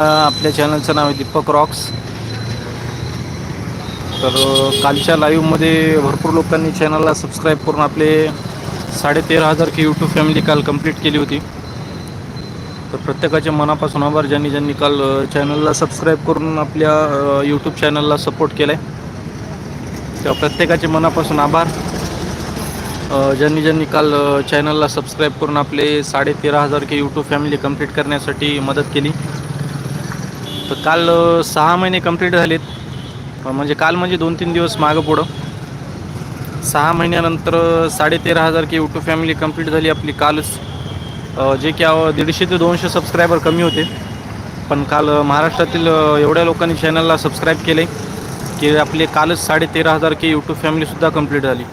आपल्या चॅनलचं नाव आहे दीपक रॉक्स. तर कालच्या लाईव्हमध्ये भरपूर लोकांनी चॅनलला सबस्क्राईब करून आपले साडेतेरा हजार की यूट्यूब फॅमिली काल कंप्लीट केली होती. तर प्रत्येकाच्या मनापासून आभार. ज्यांनी ज्यांनी काल चॅनलला सबस्क्राईब करून आपल्या यूट्यूब चॅनलला सपोर्ट केला आहे तेव्हा प्रत्येकाचे मनापासून आभार. ज्यांनी ज्यांनी काल चॅनलला सबस्क्राईब करून आपले साडे तेरा हजार की यूट्यूब फॅमिली कंप्लीट करण्यासाठी मदत केली. तर काल सहा महिने कंप्लीट झालेत. म्हणजे काल म्हणजे दोन तीन दिवस मागं पुढं. सहा महिन्यानंतर साडे तेरा हजार की युट्यूब फॅमिली कंप्लीट झाली आपली कालच. जे की दीडशे ते दोनशे सबस्क्रायबर कमी होते. पण काल महाराष्ट्रातील एवढ्या लोकांनी चॅनलला सबस्क्राईब केले की आपले कालच साडेतेरा हजार की यूट्यूब फॅमिलीसुद्धा कंप्लीट झाली.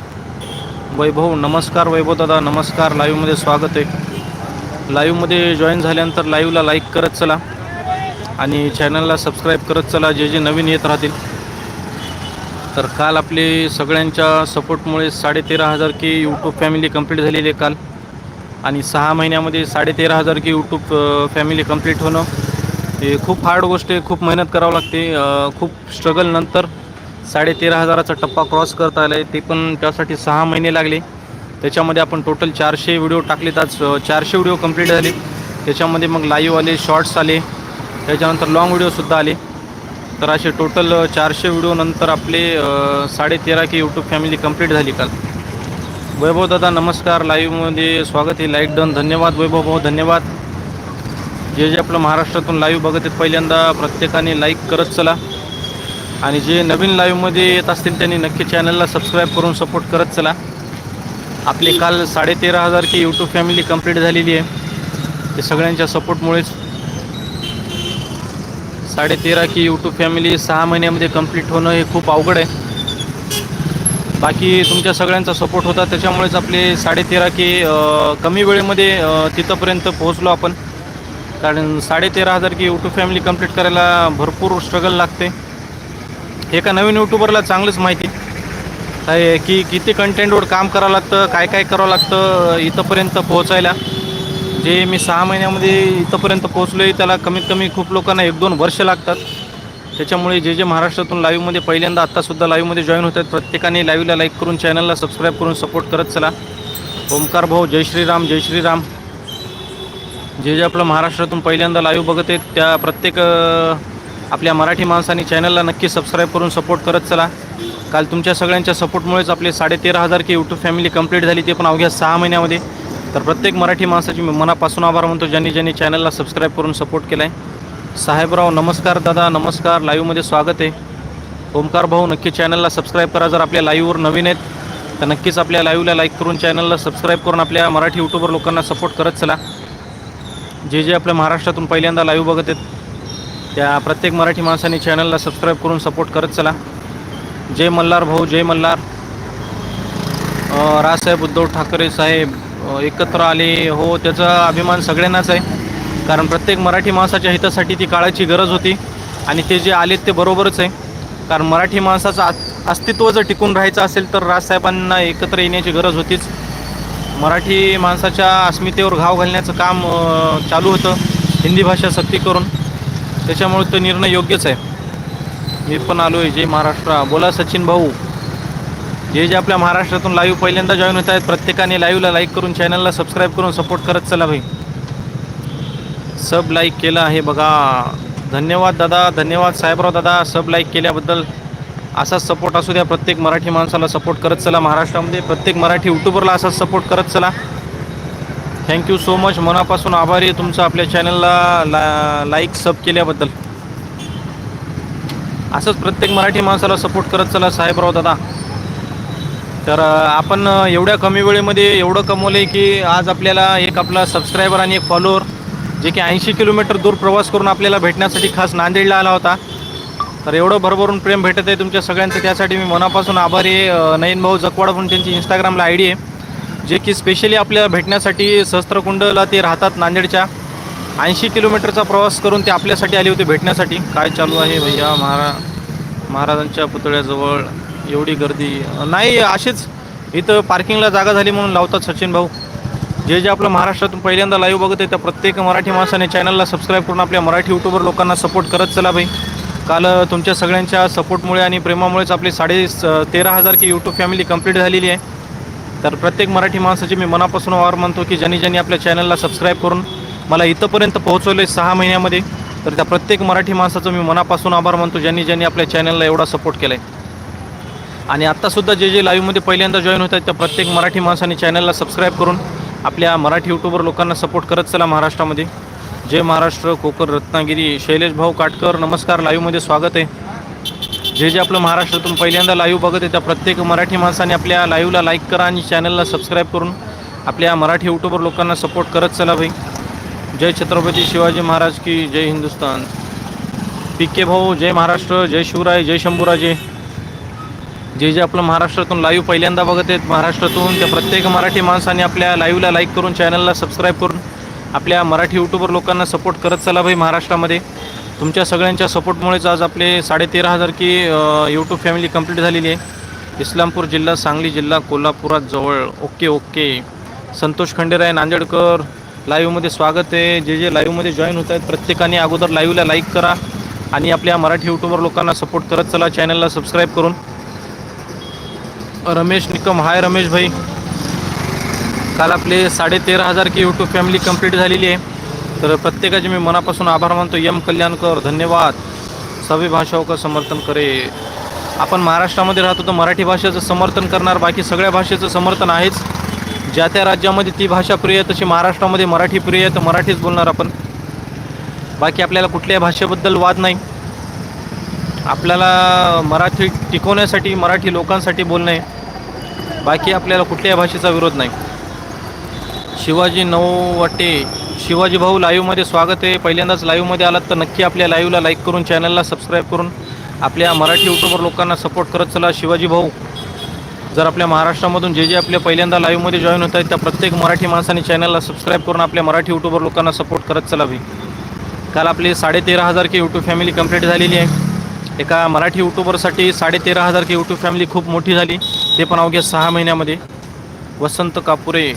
वैभव नमस्कार वैभव दादा नमस्कार. लाईव्हमध्ये स्वागत आहे. लाईव्हमध्ये जॉईन झाल्यानंतर लाईव्हला लाईक करत चला. आणि चॅनलला सबस्क्राईब करत चला. जे जे नवीन येत राहतील. तर काल आपले सगळ्यांच्या सपोर्टमुळे साडेतेरा हजार की यूट्यूब फॅमिली कंप्लीट झालेली आहे काल. आणि सहा महिन्यामध्ये साडेतेरा हजार की यूट्यूब फॅमिली कंप्लीट होणं हे खूप हार्ड गोष्ट आहे. खूप मेहनत करावं लागते. खूप स्ट्रगल नंतर साडेतेरा हजाराचा टप्पा क्रॉस करता आला आहे ते पण त्यासाठी सहा महिने लागले. त्याच्यामध्ये आपण टोटल चारशे व्हिडिओ टाकलेत. आज चारशे व्हिडिओ कंप्लीट झाले. त्याच्यामध्ये मग लाईव्ह आले शॉर्ट्स आले. त्याच्यानंतर लाँग व्हिडिओसुद्धा आले. तर असे टोटल चारशे व्हिडिओनंतर आपले साडे तेरा की यूट्यूब फॅमिली कंप्लीट झाली काल. वैभव दादा नमस्कार. लाईव्हमध्ये स्वागत आहे. लाईक डन धन्यवाद वैभव भाऊ धन्यवाद. जे जे आपलं महाराष्ट्रातून लाईव्ह बघत आहेत पहिल्यांदा प्रत्येकाने लाईक करत चला. आणि जे नवीन लाईव्हमध्ये येत असतील त्यांनी नक्की चॅनलला सबस्क्राईब करून सपोर्ट करत चला. आपली काल साडेतेरा हजार की यूट्यूब फॅमिली कंप्लीट झालेली आहे. ते सगळ्यांच्या सपोर्टमुळेच साडेतेरा की यूट्यूब फॅमिली सहा महिन्यामध्ये कंप्लीट होणं हे खूप अवघड आहे. बाकी तुमच्या सगळ्यांचा सपोर्ट होता त्याच्यामुळेच आपले साडेतेरा की कमी वेळेमध्ये तिथंपर्यंत पोहोचलो आपण. कारण साडे तेरा हजार की यूट्यूब फॅमिली कंप्लीट करायला भरपूर स्ट्रगल लागते. एका नवीन यूट्यूबरला चांगलंच माहिती. काय की किती कंटेंटवर काम करावं लागतं काय काय करावं लागतं इथंपर्यंत पोहोचायला. जे मी सहा महिन्यामध्ये इथंपर्यंत पोहोचलो आहे त्याला कमीत कमी खूप लोकांना एक दोन वर्ष लागतात. त्याच्यामुळे जे जे महाराष्ट्रातून लाईव्हमध्ये पहिल्यांदा आत्तासुद्धा लाईव्हमध्ये जॉईन होत आहेत प्रत्येकाने लाईव्हला लाईक करून चॅनलला सबस्क्राईब करून सपोर्ट करत चला. ओमकार भाऊ जय श्रीराम जय श्रीराम. जे जे आपलं महाराष्ट्रातून पहिल्यांदा लाईव्ह बघत आहेत त्या प्रत्येक आपल्या मराठी माणसाने चॅनलला नक्की सबस्क्राईब करून सपोर्ट करत चला. काल तुमच्या सगळ्यांच्या सपोर्टमुळेच आपले साडेतेरा हजार की यूट्यूब फॅमिली कंप्लीट झाली ते पण अवघ्या सहा महिन्यामध्ये. तर प्रत्येक मराठी माणसाची मी मनापासून आभार म्हणतो ज्यांनी ज्यांनी चॅनलला सबस्क्राईब करून सपोर्ट केला आहे साहेबराव नमस्कार दादा नमस्कार. लाईव्हमध्ये स्वागत आहे. ओमकार भाऊ नक्की चॅनलला सबस्क्राईब करा. जर आपल्या लाईव्हवर नवीन आहेत तर नक्कीच आपल्या लाईव्हला लाईक करून चॅनलला सबस्क्राईब करून आपल्या मराठी यूट्यूबर लोकांना सपोर्ट करत चला. जे जे आपल्या महाराष्ट्रातून पहिल्यांदा लाईव्ह बघत आहेत त्या प्रत्येक मराठी माणसाने चॅनलला सबस्क्राईब करून सपोर्ट करत चला. जय मल्हार भाऊ जय मल्हार. रासाहेब उद्धव ठाकरे साहेब एकत्र आले हो त्याचा अभिमान सगळ्यांनाच आहे. कारण प्रत्येक मराठी माणसाच्या हितासाठी ती काळाची गरज होती आणि ते जे आलेत ते बरोबरच आहे. कारण मराठी माणसाचं अस्तित्व जर टिकून राहायचं असेल तर राजसाहेबांना एकत्र येण्याची गरज होतीच. मराठी माणसाच्या अस्मितेवर घाव घालण्याचं काम चालू होतं हिंदी भाषा सक्ती करून. त्याच्यामुळे तो निर्णय योग्यच आहे. मी पण आलो आहे जय महाराष्ट्र. बोला सचिन भाऊ. जे जे आपल्या महाराष्ट्रातून लाईव्ह पहिल्यांदा जॉईन होत आहेत प्रत्येकाने लाईव्हला लाईक करून चॅनलला सबस्क्राईब करून सपोर्ट करत चला भाई. सब लाईक केलं आहे बघा. धन्यवाद दादा धन्यवाद साहेबराव दादा. सब लाईक केल्याबद्दल असाच सपोर्ट असू द्या. प्रत्येक मराठी माणसाला सपोर्ट करत चला महाराष्ट्रामध्ये. प्रत्येक मराठी यूट्यूबरला असाच सपोर्ट करत चला. थँक्यू सो मच मनापासून आभारी आहे तुमचं आपल्या चॅनलला ला लाईक सब केल्याबद्दल. असंच प्रत्येक मराठी माणसाला सपोर्ट करत चला साहेबराव दादा. तर आपण एवढ्या कमी वेळेमध्ये एवढं कमवलं आहे की आज आपल्याला एक आपला सबस्क्रायबर आणि एक फॉलोअर जे की ऐंशी किलोमीटर दूर प्रवास करून आपल्याला भेटण्यासाठी खास नांदेडला आला होता. तर एवढं भरभरून प्रेम भेटत आहे तुमच्या सगळ्यांचं. त्यासाठी मी मनापासून आभारी नयन भाऊ जगवाड म्हणून त्यांची इंस्टाग्रामला आय डी आहे. जे की स्पेशली आपल्याला भेटण्यासाठी सहस्त्रकुंडला ते राहतात नांदेडच्या. ऐंशी किलोमीटरचा प्रवास करून ते आपल्यासाठी आले होते भेटण्यासाठी. काय चालू आहे भैया महारा महाराजांच्या पुतळ्याजवळ? एवढी गर्दी. नाही अशीच इथं पार्किंगला जागा झाली म्हणून लावतात सचिन भाऊ. जे जे आपलं महाराष्ट्रातून पहिल्यांदा लाईव्ह बघत आहे त्या प्रत्येक मराठी माणसाने चॅनलला सबस्क्राईब करून आपल्या मराठी यूट्यूबर लोकांना सपोर्ट करत चला भाई. काल तुमच्या सगळ्यांच्या सपोर्टमुळे आणि प्रेमामुळेच आपली साडे तेरा हजार की यूट्यूब फॅमिली कंप्लीट झालेली आहे. तर प्रत्येक मराठी माणसाची मी मनापासून आभार मानतो की ज्यांनी ज्यांनी आपल्या चॅनलला सबस्क्राईब करून मला इथंपर्यंत पोहोचवलं आहे सहा महिन्यामध्ये तर त्या प्रत्येक मराठी माणसाचं मी मनापासून आभार मानतो ज्यांनी ज्यांनी आपल्या चॅनलला एवढा सपोर्ट केला आहे आणि आत्तासुद्धा जे जे लाईव्हमध्ये पहिल्यांदा जॉईन होत आहेत त्या प्रत्येक मराठी माणसाने चॅनलला सबस्क्राईब करून आपल्या मराठी यूट्यूबर लोकांना सपोर्ट करत चला महाराष्ट्रामध्ये. जय महाराष्ट्र कोकण रत्नागिरी शैलेश भाऊ काटकर नमस्कार. लाईव्हमध्ये स्वागत आहे. जे जे आपलं महाराष्ट्रातून पहिल्यांदा लाईव्ह बघत आहे त्या प्रत्येक मराठी माणसाने आपल्या लाईव्हला लाईक करा आणि चॅनलला सबस्क्राईब करून आपल्या मराठी यूट्यूबर लोकांना सपोर्ट करत चला भाई. जय छत्रपती शिवाजी महाराज की जय हिंदुस्तान पी के भाऊ जय महाराष्ट्र जय शिवराय जय शंभूराजे. जे जे आपलं महाराष्ट्रातून लाईव्ह पहिल्यांदा बघत आहेत महाराष्ट्रातून त्या प्रत्येक मराठी माणसाने आपल्या लाईव्हला लाईक करून चॅनलला सबस्क्राईब करून आपल्या मराठी यूट्यूबर लोकांना सपोर्ट करत चला भाई महाराष्ट्रामध्ये. तुमच्या सगळ्यांच्या सपोर्टमुळेच आज आपले साडेतेरा हजार की यूट्यूब फॅमिली कंप्लीट झालेली आहे. इस्लामपूर जिल्हा सांगली जिल्हा कोल्हापुरात जवळ. Okay okay. संतोष खंडेराय नांदेडकर लाईव्हमध्ये स्वागत आहे. जे जे लाईव्हमध्ये जॉईन होत आहेत प्रत्येकाने अगोदर लाईव्हला लाईक करा आणि आपल्या मराठी यूट्यूबर लोकांना सपोर्ट करत चला चॅनलला सबस्क्राईब करून. रमेश निकम. हाय रमेश भाई. काल आपले साडे तेरा हजार की यूट्यूब फॅमिली कंप्लीट झालेली आहे. तर प्रत्येकाचे मी मनापासून आभार मानतो. यम कल्याणकर धन्यवाद. सभी भाषाओं का समर्थन करे. आपण महाराष्ट्रामध्ये राहतो तर मराठी भाषेचं समर्थन करणार बाकी सगळ्या भाषेचं समर्थन आहेच. ज्या त्या राज्यामध्ये ती भाषा प्रिय आहे तशी महाराष्ट्रामध्ये मराठी प्रिय आहे तर मराठीच बोलणार आपण. बाकी आपल्याला कुठल्याही भाषेबद्दल वाद नाही. आपल्याला मराठी टिकवण्यासाठी मराठी लोकांसाठी बोलणे बाकी आपल्याला कुठल्याही भाषेचा विरोध नाही. शिवाजी नववटे शिवाजी भाऊ लाईव्हमध्ये स्वागत आहे. पहिल्यांदाच लाईव्हमध्ये आलात तर नक्की आपल्या लाईव्हला लाईक करून चॅनलला सबस्क्राईब करून आपल्या मराठी यूट्यूबर लोकांना सपोर्ट करत चला. शिवाजी भाऊ जर आपल्या महाराष्ट्रामधून जे जे आपल्या पहिल्यांदा लाईव्हमध्ये जॉईन होत आहेत त्या प्रत्येक मराठी माणसाने चॅनलला सबस्क्राईब करून आपल्या मराठी यूट्यूबर लोकांना सपोर्ट करत चला काल आपली साडेतेरा हजार की यूट्यूब फॅमिली कंप्लीट झालेली आहे. एका मराठी यूट्यूबरसाठी साडेतेरा हजार की यूट्यूब फॅमिली खूप मोठी झाली. ते पण अवघ्या सहा महिन्यामध्ये. वसंत कापुरे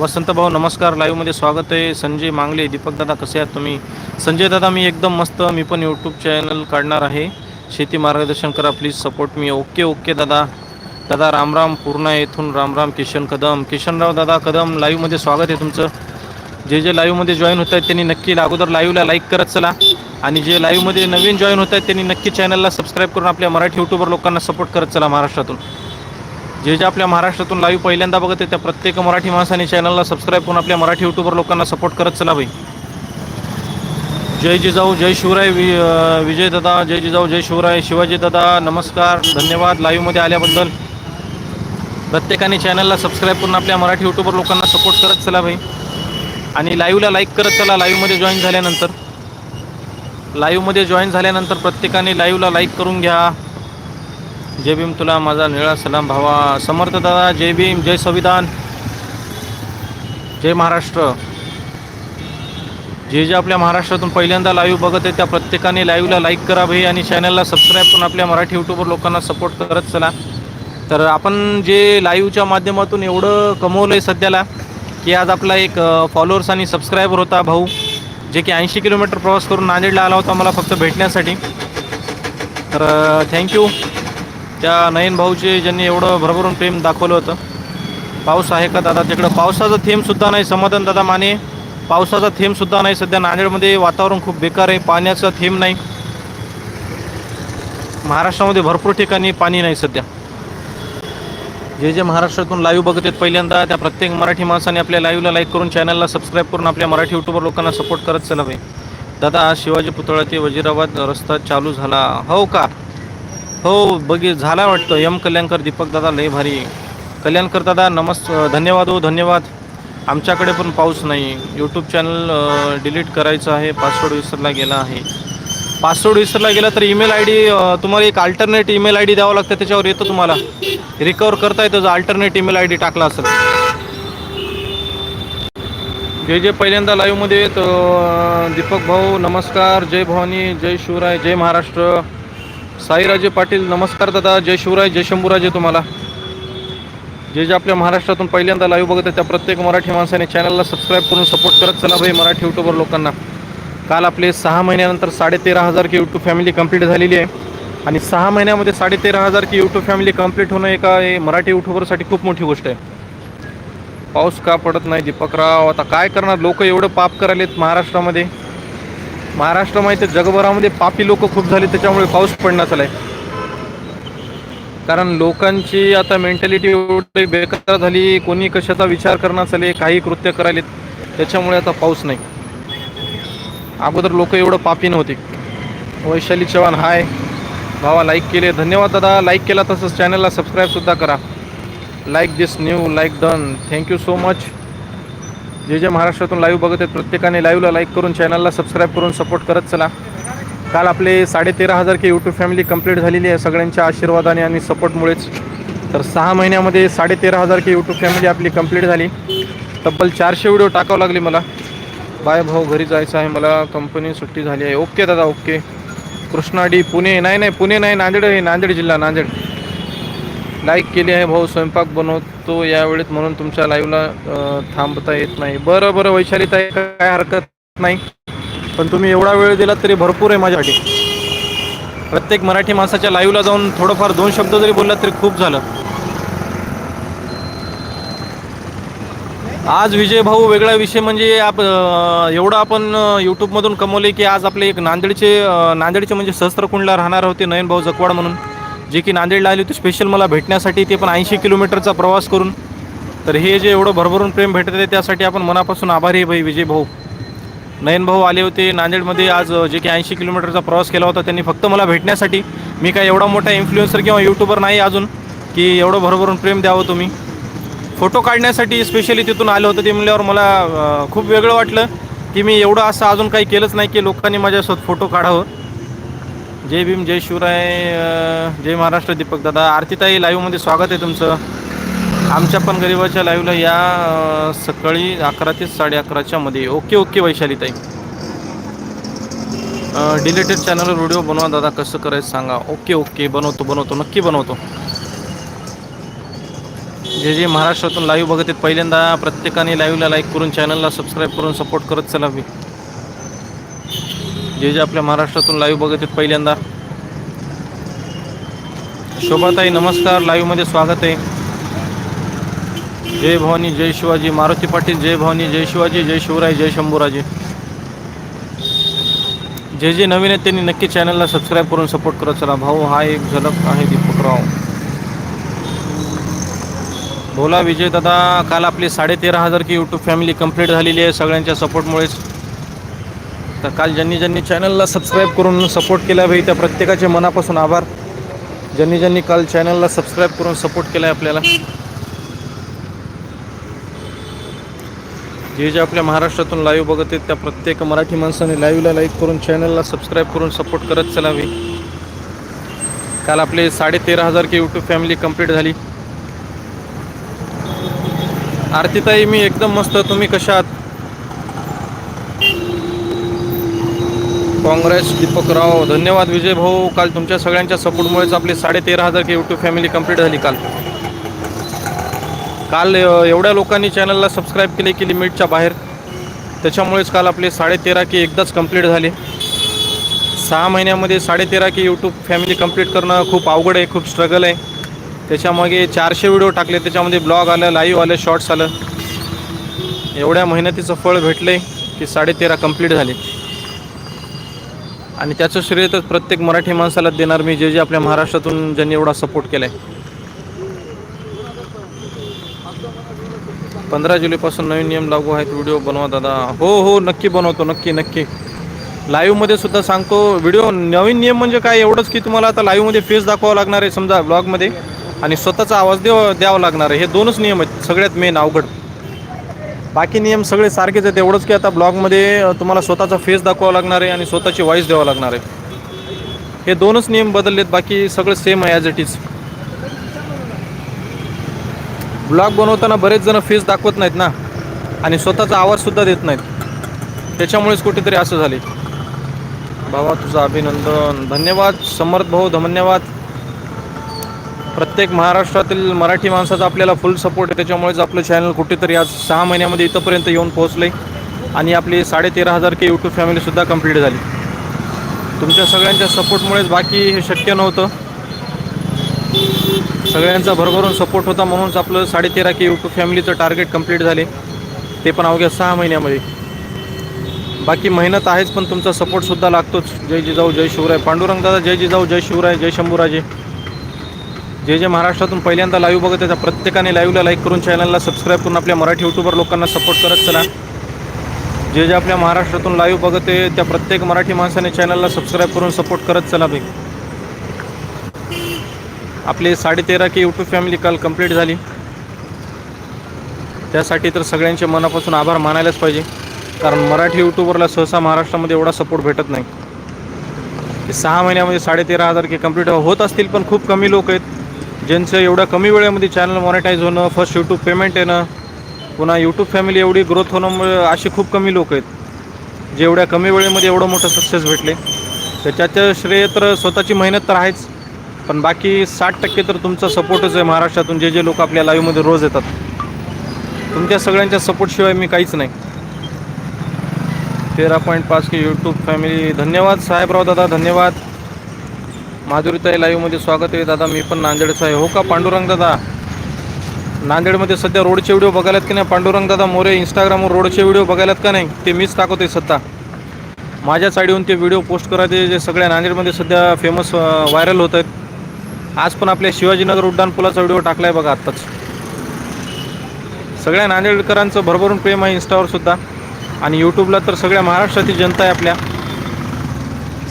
वसंत भाऊ नमस्कार लाईव्हमध्ये स्वागत आहे. संजय मांगले दीपक दादा कसे आहात तुम्ही? संजय दादा मी एकदम मस्त मी पण यूट्यूब चॅनल काढणार आहे. शेती मार्गदर्शन करा प्लीज सपोर्ट मी ओके ओके दादा. दादा रामराम पूर्णा येथून रामराम किशन कदम. किशनराव दादा कदम लाईव्हमध्ये स्वागत आहे तुमचं. जे जे लाईव्हमध्ये जॉईन होत आहेत त्यांनी नक्की अगोदर लाईव्हला लाईक करत चला. आणि जे लाईव्हमध्ये नवीन जॉईन होत आहेत त्यांनी नक्की चॅनलला सबस्क्राईब करून आपल्या मराठी यूट्यूबर लोकांना सपोर्ट करत चला महाराष्ट्रातून. जे जे आपल्या महाराष्ट्रातून लाईव्ह पहिल्यांदा बघत आहे त्या प्रत्येक मराठी माणसाने चॅनलला सबस्क्राईब करून आपल्या मराठी यूट्यूबर लोकांना सपोर्ट करत चला बाई जय जिजाऊ जय शिवराय वि विजय दादा जय जिजाऊ जय शिवराय शिवाजी दादा नमस्कार धन्यवाद लाईव्हमध्ये आल्याबद्दल. प्रत्येकाने चॅनलला सबस्क्राईब करून आपल्या मराठी यूट्यूबर लोकांना सपोर्ट करत चला भाई. आणि लाईव्हला लाईक करत चला लाईव्हमध्ये जॉईन झाल्यानंतर. लाईव्हमध्ये जॉईन झाल्यानंतर प्रत्येकाने लाईव्हला लाईक करून घ्या. जय भीम तुला माझा निळा सलाम भावा. समर्थ दादा जय भीम जय संविधान. जय महाराष्ट्र. जे जे आपल्या महाराष्ट्रातून पहिल्यांदा लाईव्ह बघत आहे त्या प्रत्येकाने लाईव्हला लाईक करा भाई आणि चॅनलला सबस्क्राईब करून आपल्या मराठी यूट्यूबर लोकांना सपोर्ट करत चला. तर आपण जे लाईव्हच्या माध्यमातून एवढं कमवलं आहे सध्याला की आज आपला एक फॉलोअर्स आणि सबस्क्रायबर होता भाऊ जे की ऐंशी किलोमीटर प्रवास करून नांदेडला आला होता मला फक्त भेटण्यासाठी. तर थँक्यू त्या नयन भाऊचे ज्यांनी एवढं भरभरून प्रेम दाखवलं होतं. पाऊस आहे का दादा तिकडं? पावसाचा थेंबसुद्धा नाही समाधान दादा माने. पावसाचा थेंबसुद्धा नाही सध्या नांदेडमध्ये वातावरण खूप बेकार आहे पाण्याचा थेंब नाही. महाराष्ट्रामध्ये भरपूर ठिकाणी पाणी नाही सध्या. जे जे महाराष्ट्रातून लाईव्ह बघत आहेत पहिल्यांदा त्या प्रत्येक मराठी माणसाने आपल्या लाईव्हला लाईक करून चॅनलला सबस्क्राईब करून आपल्या मराठी यूट्यूबर लोकांना सपोर्ट करत चला भाई दादा आज शिवाजी पुतळा ते वजिराबाद रस्ता चालू झाला. हो का? हो बघी झाला वाटतं. यम कल्याणकर दीपक दादा लय भारी. कल्याणकर दादा नमस् धन्यवाद हो धन्यवाद. आमच्याकडे पण पाऊस नाही. यूट्यूब चॅनल डिलीट करायचं आहे. पासवर्ड विसरला गेला आहे. पासवर्ड विसरला गेला तर ईमेल आय डी तुम्हाला एक अल्टरनेट ईमेल आय डी द्यावं लागतं. त्याच्यावर येतं तुम्हाला. रिकवर करता येतं. जर अल्टरनेट ईमेल आय डी टाकला असेल. जे जे पहिल्यांदा लाईव्हमध्ये येत दीपक भाऊ नमस्कार. जय भवानी जय शिवराय जय महाराष्ट्र. साईराजे पाटील नमस्कार दादा. जय शिवराय जय शंभूराजे तुम्हाला. जे जे आपल्या महाराष्ट्रातून पहिल्यांदा लाईव्ह बघत आहे त्या प्रत्येक मराठी माणसाने चॅनलला सबस्क्राईब करून सपोर्ट करत चला भाई मराठी यूट्यूबर लोकांना. काल आपले सहा महिन्यानंतर साडेतेरा हजार की यूट्यूब फॅमिली कंप्लीट झालेली आहे. आणि सहा महिन्यामध्ये साडेतेरा हजार की यूट्यूब फॅमिली कंप्लीट होणं एका मराठी यूट्यूबरसाठी खूप मोठी गोष्ट आहे. पाऊस का पडत नाही दीपकराव? आता काय करणार? लोक एवढं पाप करायलेत महाराष्ट्रामध्ये. महाराष्ट्र माहिती आहे, जगभरामध्ये पापी लोक खूप झाले त्याच्यामुळे पाऊस पडण्यात चालाय कारण लोकांची आता मेंटॅलिटी एवढी बेकार झाली कोणी कशाचा विचार करणार चाले काही कृत्य करायलेत त्याच्यामुळे आता पाऊस नाही. अगोदर लोक एवढं पापी नव्हते. वैशाली चव्हाण हाय. भावा लाईक केले. धन्यवाद दादा. लाईक केला तसंच चॅनलला सबस्क्राईबसुद्धा करा. Like this new like done thank you so much जे जे महाराष्ट्रातून लाईव्ह बघत आहेत प्रत्येकाने लाईव्हला लाईक करून चॅनलला सबस्क्राईब करून सपोर्ट करत चला. काल आपले साडेतेरा हजार की यूट्यूब फॅमिली कंप्लीट झालेली आहे सगळ्यांच्या आशीर्वादाने आणि सपोर्टमुळेच तर सहा महिन्यामध्ये साडेतेरा हजार की यूट्यूब फॅमिली आपली कंप्लीट झाली. तब्बल चारशे व्हिडिओ टाकावं लागले मला. बाय भाऊ घरी जायचं आहे मला. कंपनी सुट्टी झाली आहे. ओके दादा ओके कृष्णाडी पुणे. नाही नाही पुणे नाही नांदेड आहे. नांदेड जिल्हा नांदेड. लाईक केली आहे भाऊ स्वयंपाक बनवतो यावेळेत म्हणून तुमच्या लाईव्हला थांबता येत नाही. बरं बरं वैशालीताई काय हरकत नाही. पण तुम्ही एवढा वेळ दिला तरी भरपूर आहे माझ्यासाठी. प्रत्येक मराठी माणसाच्या लाईव्हला जाऊन थोडंफार दोन शब्द जरी बोललात तरी खूप झालं. आज विजय भाऊ वेगळा विषय म्हणजे आप एवढं आपण यूट्यूबमधून कमवले की आज आपले एक नांदेडचे नांदेडचे म्हणजे सहस्त्रकुंडला राहणार होते नयन भाऊ जकवाड म्हणून. जे की नांदेडला आली होती स्पेशल मला भेटण्यासाठी. ते पण ऐंशी किलोमीटरचा प्रवास करून. तर हे जे एवढं भरभरून प्रेम भेटत आहे त्यासाठी आपण मनापासून आभारी आहे भाई विजय भाऊ. नयन भाऊ आले होते नांदेडमध्ये आज जे की ऐंशी किलोमीटरचा प्रवास केला होता त्यांनी फक्त मला भेटण्यासाठी. मी काय एवढा मोठा इन्फ्लुएन्सर किंवा यूट्यूबर नाही अजून की एवढं भरभरून प्रेम द्यावं तुम्ही. फोटो काढण्यासाठी स्पेशली तिथून आलं होतं ते म्हणल्यावर मला खूप वेगळं वाटलं की मी एवढं असं अजून काही केलंच नाही की लोकांनी माझ्यासोबत फोटो काढावं. जय भीम जय शिवराय जय महाराष्ट्र दीपक दादा. आरतीताई लाईव्हमध्ये स्वागत आहे तुमचं. आमच्या पण गरिबाच्या लाईव्हला या सकाळी अकरा ते साडे अकराच्या मध्ये. ओके ओके वैशालीताई. डिलेटेड चॅनलवर व्हिडिओ बनवा दादा कसं करायचं सांगा. ओके ओके बनवतो बनवतो नक्की बनवतो. जे जे महाराष्ट्रातून लाईव्ह बघत आहेत पहिल्यांदा. प्रत्येकाने लाईव्हला लाईक करून चॅनलला सबस्क्राईब करून सपोर्ट करत चलावी जे जे आपल्या महाराष्ट्रातून लाईव्ह बघत आहेत पहिल्यांदा. शोभाताई नमस्कार. लाईव्हमध्ये स्वागत आहे. जय भवानी जय शिवाजी. मारुती पाटील जय भवानी जय शिवाजी जय शिवराय जय शंभूराजे. जे जे नवीन आहेत त्यांनी नक्की चॅनलला सबस्क्राईब करून सपोर्ट करत चला. भाऊ हा एक झलक आहे दीपकराव. बोला विजय दादा काल आपली साडेतेरा हजार की यूट्यूब फॅमिली कंप्लीट झालेली आहे सगळ्यांच्या सपोर्टमुळेच तर काल ज्यांनी ज्यांनी चॅनलला सबस्क्राईब करून सपोर्ट केला भाई त्या प्रत्येकाचे मनापासून आभार. ज्यांनी ज्यांनी काल चॅनलला सबस्क्राईब करून सपोर्ट केला आहे आपल्याला. जे जे आपल्या महाराष्ट्रातून लाईव्ह बघत आहेत त्या प्रत्येक मराठी माणसाने लाईव्हला लाईक करून चॅनलला सबस्क्राईब करून सपोर्ट करत चलावे. काल आपले साडेतेरा हजार की यूट्यूब फॅमिली कंप्लीट झाली. आरतीताई मी एकदम मस्त. तुम्ही कशा आहात? काँग्रेस दीपकराव धन्यवाद विजय भाऊ. काल तुमच्या सगळ्यांच्या सपोर्टमुळेच आपली साडेतेरा हजार की यूट्यूब फॅमिली कंप्लीट झाली काल. काल एवढ्या लोकांनी चॅनलला सबस्क्राईब केले की लिमिटच्या बाहेर. त्याच्यामुळेच काल आपले साडेतेरा की एकदाच कंप्लीट झाले. सहा महिन्यामध्ये साडेतेरा की यूट्यूब फॅमिली कंप्लीट करणं खूप अवघड आहे खूप स्ट्रगल आहे. त्याच्यामागे चारशे व्हिडिओ टाकले त्याच्यामध्ये ब्लॉग आलं लाईव्ह आलं शॉर्ट्स आलं. एवढ्या मेहनतीचं फळ भेटलं आहे की साडेतेरा कंप्लीट झाले. आणि त्याचं श्रेय तर प्रत्येक मराठी माणसाला देणार मी जे जे आपल्या महाराष्ट्रातून ज्यांनी एवढा सपोर्ट केला आहे पंधरा जुलैपासून नवीन नियम लागू आहेत व्हिडिओ बनवा दादा. हो हो नक्की बनवतो नक्की नक्की. लाईव्हमध्ये सुद्धा सांगतो व्हिडिओ नवीन नियम म्हणजे काय एवढंच की तुम्हाला आता लाईव्हमध्ये फेस दाखवावं लागणार आहे समजा ब्लॉगमध्ये आणि स्वतःचा आवाज देव द्यावा लागणार आहे. हे दोनच नियम आहेत सगळ्यात मेन अवघड. बाकी नियम सगळे सारखेच आहेत. एवढंच की आता ब्लॉगमध्ये तुम्हाला स्वतःचा फेस दाखवावा लागणार आहे आणि स्वतःची व्हॉईस द्यावा लागणार आहे. हे दोनच नियम बदललेत. बाकी सगळं सेम आहे ॲज इट इज ब्लॉग बनवताना बरेच जण फेस दाखवत नाहीत ना? आणि स्वतःचा आवाजसुद्धा देत नाहीत. त्याच्यामुळेच कुठेतरी असं झाले भावा तुझं अभिनंदन. धन्यवाद. समर्थ भाऊ धन्यवाद. प्रत्येक महाराष्ट्रातील मराठी माणसाचा आपल्याला फुल सपोर्ट आहे. त्याच्यामुळेच आपलं चॅनल कुठेतरी आज सहा महिन्यामध्ये इथंपर्यंत येऊन पोहोचलं आहे आणि आपली साडेतेरा हजार के यूट्यूब फॅमिलीसुद्धा कंप्लीट झाली. तुमच्या सगळ्यांच्या सपोर्टमुळेच बाकी हे शक्य नव्हतं. सगळ्यांचा भरभरून सपोर्ट होता म्हणूनच आपलं साडेतेरा के यूट्यूब फॅमिलीचं टार्गेट कंप्लीट झाले. ते पण अवघ्या सहा महिन्यामध्ये. बाकी मेहनत आहेच पण तुमचा सपोर्टसुद्धा लागतोच. जय जिजाऊ जय शिवराय. पांडुरंग दादा जय जिजाऊ जय शिवराय जय शंभूराजे. जे जे महाराष्ट्रातून पहिल्यांदा लाईव्ह बघत आहे. त्या प्रत्येकाने लाईव्हला लाईक करून चॅनलला सबस्क्राईब करून आपल्या मराठी युट्यूबर लोकांना सपोर्ट करत चला. जे जे आपल्या महाराष्ट्रातून लाईव्ह बघत आहे. त्या प्रत्येक मराठी माणसाने चॅनलला सबस्क्राईब करून सपोर्ट करत चला भाई. आपली साडेतेरा की यूट्यूब फॅमिली काल कंप्लीट झाली. त्यासाठी तर सगळ्यांचे मनापासून आभार मानायलाच पाहिजे. कारण मराठी यूट्यूबरला सहसा महाराष्ट्रामध्ये एवढा सपोर्ट भेटत नाही. सहा महिन्यामध्ये साडेतेरा हजार के कंप्लीट होत असतील पण खूप कमी लोक आहेत. ज्यांचं एवढ्या कमी वेळेमध्ये चॅनल मॉनिटाईज होणं फर्स्ट यूट्यूब पेमेंट येणं पुन्हा यूट्यूब फॅमिली एवढी ग्रोथ होणं असे खूप कमी लोक आहेत. जे एवढ्या कमी वेळेमध्ये एवढं मोठं सक्सेस भेटले. त्याच्याचं श्रेय तर स्वतःची मेहनत तर आहेच. पण बाकी साठ टक्के तर तुमचा सपोर्टच आहे महाराष्ट्रातून. जे जे लोक आपल्या लाईव्हमध्ये रोज येतात. तुमच्या सगळ्यांच्या सपोर्टशिवाय मी काहीच नाही. तेरा पॉईंट पाच के यूट्यूब फॅमिली धन्यवाद. साहेबराव दादा धन्यवाद. माधुरीताई लाईव्हमध्ये स्वागत आहे. दादा मी पण नांदेडचा आहे. हो का पांडुरंग दादा? नांदेडमध्ये सध्या रोडचे व्हिडिओ बघायलात की नाही? पांडुरंग दादा मोरे इंस्टाग्रामवर रोडचे व्हिडिओ बघायलात का नाही? ते मीच टाकवते सध्या. माझ्या साईडहून ते व्हिडिओ पोस्ट करायचे जे सगळ्या नांदेडमध्ये सध्या फेमस व्हायरल होत आहेत. आज पण आपल्या शिवाजीनगर उड्डाण पुलाचा व्हिडिओ टाकला आहे बघा आत्ताच. सगळ्या नांदेडकरांचं भरभरून प्रेम आहे इन्स्टावर सुद्धा. आणि यूट्यूबला तर सगळ्या महाराष्ट्रातील जनता आहे आपल्या.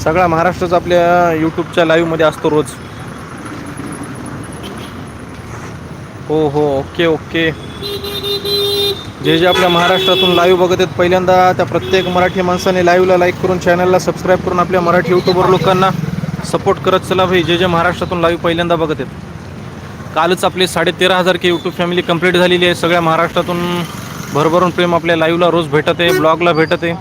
सगळा महाराष्ट्रच आपल्या यूट्यूबच्या लाईव्हमध्ये असतो रोज. हो हो ओके ओके. जे जे आपल्या महाराष्ट्रातून लाईव्ह बघत आहेत पहिल्यांदा त्या प्रत्येक मराठी माणसाने लाईव्हला लाईक करून चॅनलला सबस्क्राईब करून आपल्या मराठी यूट्यूबर लोकांना सपोर्ट करत चला भाई. जे जे महाराष्ट्रातून लाईव्ह पहिल्यांदा बघत आहेत. कालच आपली साडेतेरा हजार के यूट्यूब फॅमिली कंप्लीट झालेली आहे. सगळ्या महाराष्ट्रातून भरभरून प्रेम आपल्या लाईव्हला रोज भेटत आहे ब्लॉगला भेटत आहे.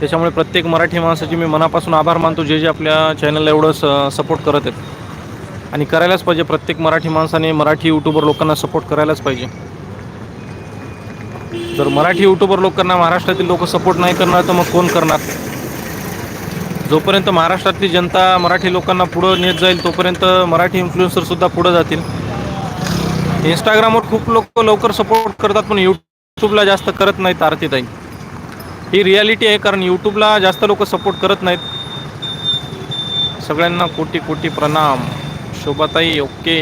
त्याच्यामुळे प्रत्येक मराठी माणसाचे मी मनापासून आभार मानतो. जे जे आपल्या चॅनलला एवढं स सपोर्ट करत आहेत. आणि करायलाच पाहिजे. प्रत्येक मराठी माणसाने मराठी यूट्यूबर लोकांना सपोर्ट करायलाच पाहिजे. जर मराठी यूट्यूबर लोकांना महाराष्ट्रातील लोक सपोर्ट नाही करणार तर मग कोण करणार? जोपर्यंत महाराष्ट्रातली जनता मराठी लोकांना पुढं नेत जाईल तोपर्यंत मराठी इन्फ्लुएन्सरसुद्धा पुढं जातील. इंस्टाग्रामवर खूप लोक लवकर सपोर्ट करतात पण यूट्यूबला जास्त करत नाहीत आरतीताई. ही रियालिटी आहे कारण यूट्यूबला जास्त लोक सपोर्ट करत नाहीत. सगळ्यांना कोटी कोटी प्रणाम. शोभाताई ओके.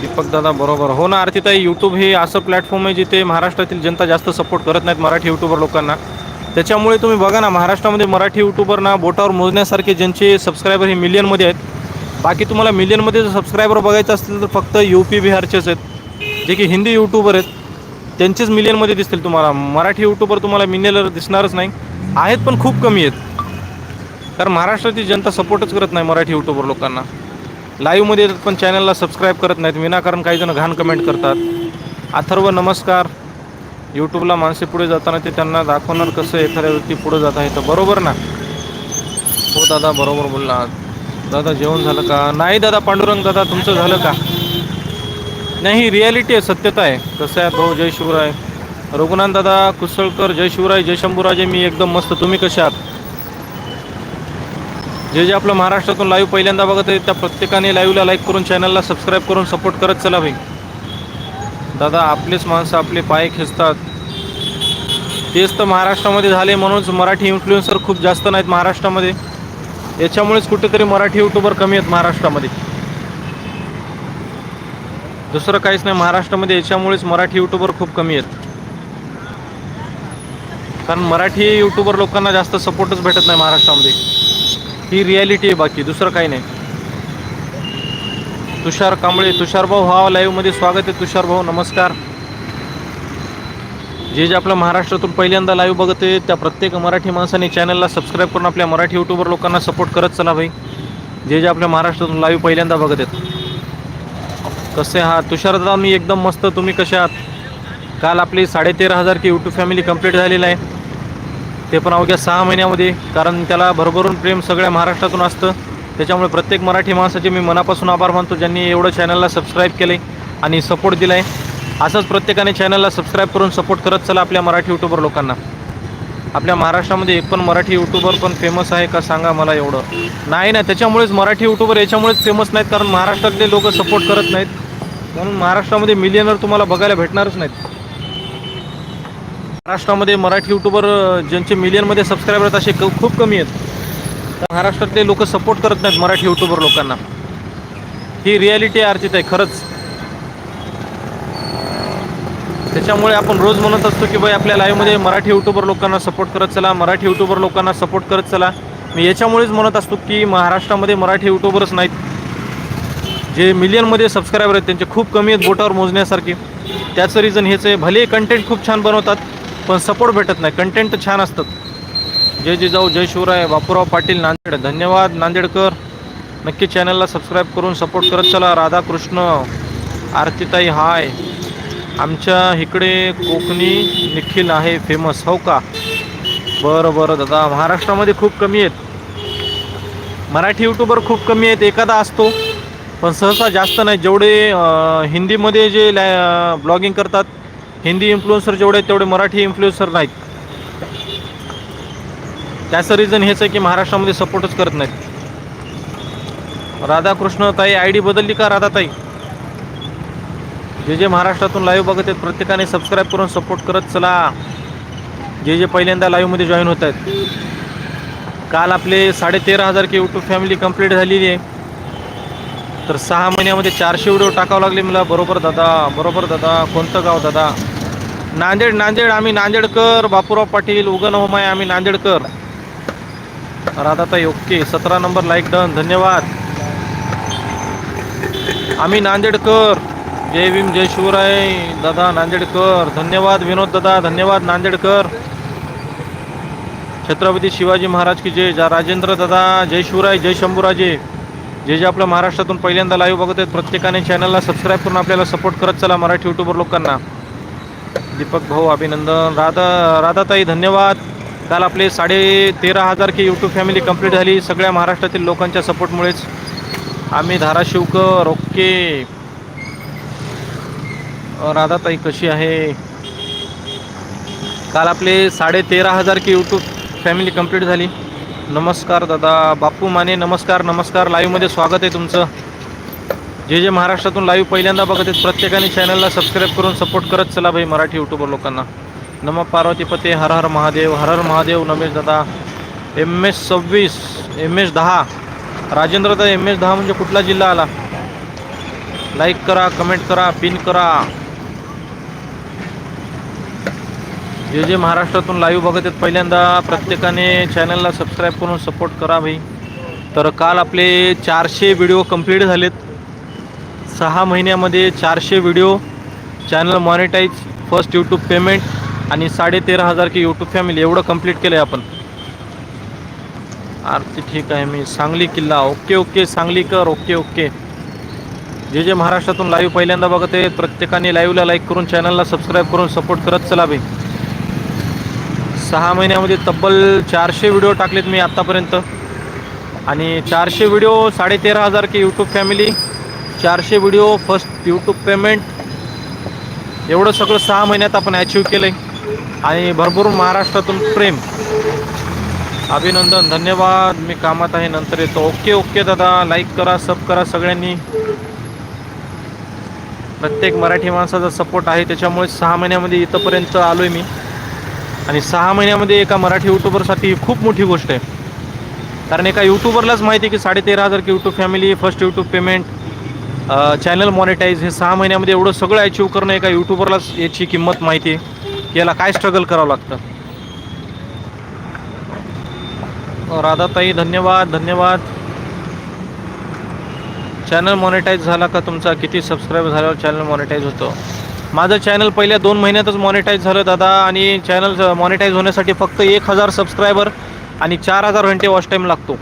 दीपकदादा बरोबर. हो ना आरतीताई यूट्यूब हे असं प्लॅटफॉर्म आहे जिथे महाराष्ट्रातील जनता जास्त सपोर्ट करत नाहीत मराठी यूट्यूबर लोकांना. त्याच्यामुळे तुम्ही बघा ना महाराष्ट्रामध्ये मराठी यूट्यूबरना बोटावर मोजण्यासारखे ज्यांचे सबस्क्रायबर हे मिलियनमध्ये आहेत. बाकी तुम्हाला मिलियनमध्ये जर सबस्क्रायबर बघायचं असतील तर फक्त यू पी बिहारचेच आहेत जे की हिंदी यूट्यूबर आहेत. त्यांचेच मिलियनमध्ये दिसतील तुम्हाला. मराठी यूट्यूबर तुम्हाला मिलियनर दिसणारच नाही. आहेत पण खूप कमी आहेत. कारण महाराष्ट्राची जनता सपोर्टच करत नाही मराठी यूट्यूबर लोकांना. लाईव्हमध्ये येतात पण चॅनलला सबस्क्राईब करत नाहीत. विनाकारण काही जण घाण कमेंट करतात. अथर्व नमस्कार. यूट्यूबला माणसे पुढे जाताना ते त्यांना दाखवणार कसं एखाद्या व्यक्ती पुढे जात आहे तर बरोबर ना? हो दादा बरोबर बोलला दादा जेवण झालं का? नाही दादा पांडुरंग दादा तुमचं झालं का? नाही ही रियालिटी आहे सत्यता आहे. कसं आहे भाऊ जय शिवराय. रघुनाथ दादा कुसळकर जय शिवराय जय शंभूराजे मी एकदम मस्त. तुम्ही कसे आहात? जे जे आपलं महाराष्ट्रातून लाईव्ह पहिल्यांदा बघत आहे त्या प्रत्येकाने लाईव्हला लाईक करून चॅनलला सबस्क्राईब करून सपोर्ट करत चला भाई. दादा आपलेच माणसं आपले पाय खेचतात. तेच तर महाराष्ट्रामध्ये झाले म्हणूनच मराठी इन्फ्लुएन्सर खूप जास्त नाहीत महाराष्ट्रामध्ये. याच्यामुळेच कुठेतरी मराठी यूट्यूबर कमी आहेत महाराष्ट्रामध्ये. दुसरं काहीच नाही. महाराष्ट्रामध्ये याच्यामुळेच मराठी यूट्यूबर खूप कमी आहेत. कारण मराठी यूट्यूबर लोकांना जास्त सपोर्टच भेटत नाही महाराष्ट्रामध्ये. ही रियालिटी आहे बाकी. दुसरं काही नाही. तुषार कांबळे तुषारभाऊ हा लाईव्हमध्ये स्वागत आहे. तुषार भाऊ नमस्कार. जे जे आपल्या महाराष्ट्रातून पहिल्यांदा लाईव्ह बघत आहे त्या प्रत्येक मराठी माणसाने चॅनलला सबस्क्राईब करून आपल्या मराठी यूट्यूबर लोकांना सपोर्ट करत चला भाई. जे जे आपल्या महाराष्ट्रातून लाईव्ह पहिल्यांदा बघत आहेत. कसे आहात? तुषारदा मी एकदम मस्त. तुम्ही कसे आहात? काल आपली साडेतेरा हजार की यूट्यूब फॅमिली कंप्लीट झालेली आहे. ते पण अवघ्या सहा महिन्यामध्ये कारण त्याला भरभरून प्रेम सगळ्या महाराष्ट्रातून असतं. त्याच्यामुळे प्रत्येक मराठी माणसाचे मी मनापासून आभार मानतो. ज्यांनी एवढं चॅनलला सबस्क्राईब केलं आणि सपोर्ट दिला आहे असंच प्रत्येकाने चॅनलला सबस्क्राईब करून सपोर्ट करत चला आपल्या मराठी यूट्यूबर लोकांना. आपल्या महाराष्ट्रामध्ये एक पण मराठी यूट्यूबर पण फेमस आहे का सांगा मला एवढं. नाही ना त्याच्यामुळेच मराठी यूट्यूबर याच्यामुळेच फेमस नाहीत कारण महाराष्ट्रातले लोक सपोर्ट करत नाहीत. म्हणून महाराष्ट्रामध्ये मिलियनर तुम्हाला बघायला भेटणारच नाहीत. महाराष्ट्रामध्ये मराठी यूट्यूबर ज्यांचे मिलियनमध्ये सबस्क्रायबर आहेत असे खूप कमी आहेत. तर महाराष्ट्रातले लोक सपोर्ट करत नाहीत मराठी यूट्यूबर लोकांना. ही रियालिटी आहे अर्चित आहे खरंच. त्याच्यामुळे आपण रोज म्हणत असतो की बाई आपल्या लाईव्हमध्ये मराठी यूट्यूबर लोकांना सपोर्ट करत चला मराठी यूट्यूबर लोकांना सपोर्ट करत चला. मी याच्यामुळेच म्हणत असतो की महाराष्ट्रामध्ये मराठी यूट्यूबरच नाहीत. जे मिलियनमध्ये सबस्क्रायबर आहेत त्यांचे खूप कमी आहेत बोटावर मोजण्यासारखे. त्याचं रिझन हेच आहे भले कंटेंट खूप छान बनवतात पण सपोर्ट भेटत नाही. कंटेंट तर छान असतात. जय जिजाऊ जय शिवराय बापूराव पाटील नांदेड. धन्यवाद नांदेडकर. नक्की चॅनलला सबस्क्राईब करून सपोर्ट करत चला. राधाकृष्ण आरतीताई हाय आमच्या इकडे कोकणी निखिल आहे फेमस हो का? बरं बरं दादा. महाराष्ट्रामध्ये खूप कमी आहेत. मराठी यूट्यूबर खूप कमी आहेत. एखादा असतो. पण सहसा जास्त नाही. जेवढे हिंदीमध्ये जे लॅ ब्लॉगिंग करतात हिंदी इन्फ्लुएन्सर जेवढे आहेत तेवढे मराठी इन्फ्लुएन्सर नाहीत. त्याचं रिझन हेच आहे की महाराष्ट्रामध्ये सपोर्टच करत नाहीत. राधाकृष्ण ताई आय डी बदलली का राधाताई? जे जे महाराष्ट्रातून लाईव्ह बघत आहेत प्रत्येकाने सबस्क्राईब करून सपोर्ट करत चला. जे जे पहिल्यांदा लाईव्हमध्ये जॉईन होत आहेत. काल आपले साडेतेरा हजार की यूट्यूब फॅमिली कंप्लीट झालेली आहे. तर सहा महिन्यामध्ये चारशे व्हिडिओ टाकावं लागले मला. बरोबर दादा बरोबर दादा. कोणतं गाव दादा? नांदेड नांदेड. आम्ही नांदेडकर बापूराव पाटील उगन होमाय आम्ही नांदेडकर. राधाताई ओके. सतरा नंबर लाईक डन धन्यवाद. आम्ही नांदेडकर. जय भीम जय शिवराय. दादा नांदेडकर. धन्यवाद. विनोद दादा धन्यवाद. नांदेडकर. छत्रपती शिवाजी महाराज की जय. जा राजेंद्र दादा. जय शिवराय जय शंभूराजे. जे जे आपलं महाराष्ट्रातून पहिल्यांदा लाईव्ह बघत आहेत प्रत्येकाने चॅनलला सबस्क्राईब करून आपल्याला सपोर्ट करत चला मराठी यूट्यूबर लोकांना. दीपक भाऊ अभिनंदन. राधा राधाताई धन्यवाद. काल आपले साडे तेरा हजार की यूट्यूब फॅमिली कंप्लीट झाली. सगळ्या महाराष्ट्रातील लोकांच्या सपोर्टमुळेच आम्ही धाराशिवकर ओके. राधाताई कशी आहे? काल आपले साडे तेरा हजार की यूट्यूब फॅमिली कंप्लीट झाली. नमस्कार दादा बापू माने नमस्कार नमस्कार. लाईव्हमध्ये स्वागत आहे तुमचं. जे जे महाराष्ट्रातून लाईव्ह पहिल्यांदा बघत आहेत प्रत्येकाने चॅनलला सबस्क्राईब करून सपोर्ट करत चला भाई मराठी यूट्यूबर लोकांना. नम पार्वतीपते हर हर महादेव हर हर महादेव नमेश दादा. एम एस सव्वीस एम एस दहा. राजेंद्र दादा एम एस दहा म्हणजे कुठला जिल्हा आला? लाईक करा कमेंट करा पिन करा. जे जे महाराष्ट्रातून लाईव्ह बघत आहेत पहिल्यांदा प्रत्येकाने चॅनलला सबस्क्राईब करून सपोर्ट करा भाई. तर काल आपले चारशे व्हिडिओ कंप्लीट झालेत. सहा महिन्यामध्ये चारशे video channel monetize first YouTube payment आणि साडे तेरा हजार की यूट्यूब फॅमिली एवढं कंप्लीट केलं आहे आपण. आरती ठीक आहे मी सांगली किल्ला. Okay okay Sanglikar. Okay okay जे जे महाराष्ट्रातून लाईव्ह पहिल्यांदा बघत आहेत प्रत्येकाने लाईव्हला लाईक करून चॅनलला सबस्क्राईब करून सपोर्ट करत चला भाई. सहा महिन्यामध्ये तब्बल चारशे व्हिडिओ टाकलेत मी आत्तापर्यंत. आणि चारशे व्हिडिओ साडेतेरा हजार की यूट्यूब फॅमिली चारशे व्हिडिओ फर्स्ट यूट्यूब पेमेंट एवढं सगळं सहा महिन्यात आपण अचीव केलं आहे आणि भरपूर महाराष्ट्रातून प्रेम. अभिनंदन धन्यवाद. मी कामात आहे नंतर येतो. ओके ओके दादा. लाईक करा सब करा सगळ्यांनी. प्रत्येक मराठी माणसाचा सपोर्ट आहे. त्याच्यामुळे सहा महिन्यामध्ये इथंपर्यंत आलो आहे मी. आणि सहा महिन्यामध्ये एका मराठी यूट्यूबरसाठी ही खूप मोठी गोष्ट आहे. कारण एका यूट्यूबरलाच माहिती आहे की साडेतेरा हजार की YouTube family first YouTube payment channel monetize हे सहा महिन्यामध्ये एवढं सगळं अचीव करणं एका यूट्यूबरलाच याची किंमत माहिती आहे. याला काय स्ट्रगल करावं लागतं? हो, राधाताई धन्यवाद धन्यवाद. चॅनल मॉनिटाईज झाला का तुमचा? किती सबस्क्राईब झाल्यावर चॅनल मॉनिटाईज होतं? माझं चॅनल पहिल्या दोन महिन्यातच मॉनिटाईज झालं दादा. आणि चॅनल मॉनिटाईज होण्यासाठी फक्त एक हजार सबस्क्रायबर आणि चार हजार घंटे वॉच टाईम लागतो.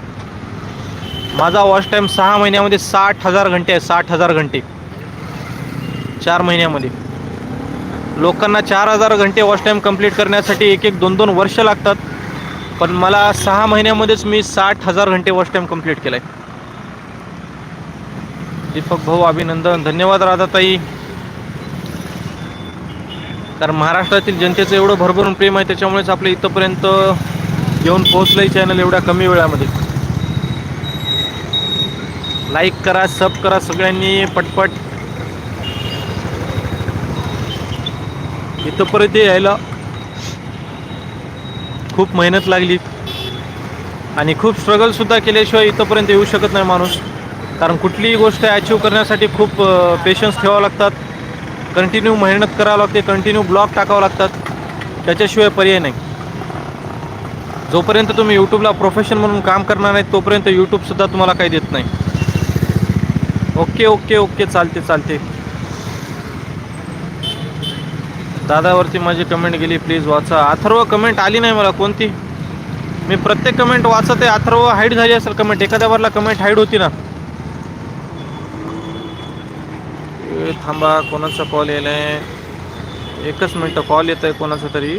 माझा वॉच टाईम सहा महिन्यामध्ये साठ हजार घंटे आहे साठ हजार घंटे. चार महिन्यामध्ये. लोकांना चार हजार घंटे वॉच टाईम कंप्लीट करण्यासाठी एक एक दोन दोन वर्ष लागतात. पण मला सहा महिन्यामध्येच मी साठ हजार घंटे वॉच टाईम कंप्लीट केला आहे दीपक भाऊ अभिनंदन. धन्यवाद राधाताई. कारण महाराष्ट्रातील जनतेचं एवढं भरभरून प्रेम आहे त्याच्यामुळेच आपल्या इथंपर्यंत येऊन पोहोचलंय चॅनल एवढ्या कमी वेळामध्ये. लाईक करा सब करा सगळ्यांनी पटपट. इथंपर्यंत यायला. खूप मेहनत लागली. आणि खूप स्ट्रगलसुद्धा केल्याशिवाय इथंपर्यंत येऊ शकत नाही माणूस. कारण कुठलीही गोष्ट अचीव करण्यासाठी खूप पेशन्स ठेवावं लागतात. कंटिन्यू मेहनत करावं लागते कंटिन्यू ब्लॉग टाकावं लागतात. त्याच्याशिवाय पर्याय नाही. जोपर्यंत तुम्ही यूट्यूबला प्रोफेशन म्हणून काम करणार नाही तोपर्यंत यूट्यूबसुद्धा तुम्हाला काही देत नाही. ओके ओके ओके चालते चालते. दादावरती माझी कमेंट गेली प्लीज वाचा. अथर्व कमेंट आली नाही मला कोणती? मी प्रत्येक कमेंट वाचत आहे. अथर्व हाईड झाली असेल कमेंट एखाद्या वरला कमेंट हाईड होती ना. थांबा कोणाचा कॉल यायलाय? एकच मिनटं कॉल येत आहे कोणाचा तरी.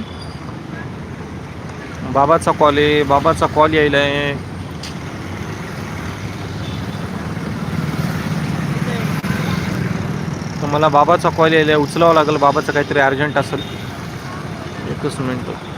बाबाचा कॉल आहे बाबाचा कॉल यायला आहे मला बाबाचा कॉल यायला उचलावा लागेल बाबाचं काहीतरी अर्जंट असेल. एकच मिनटं.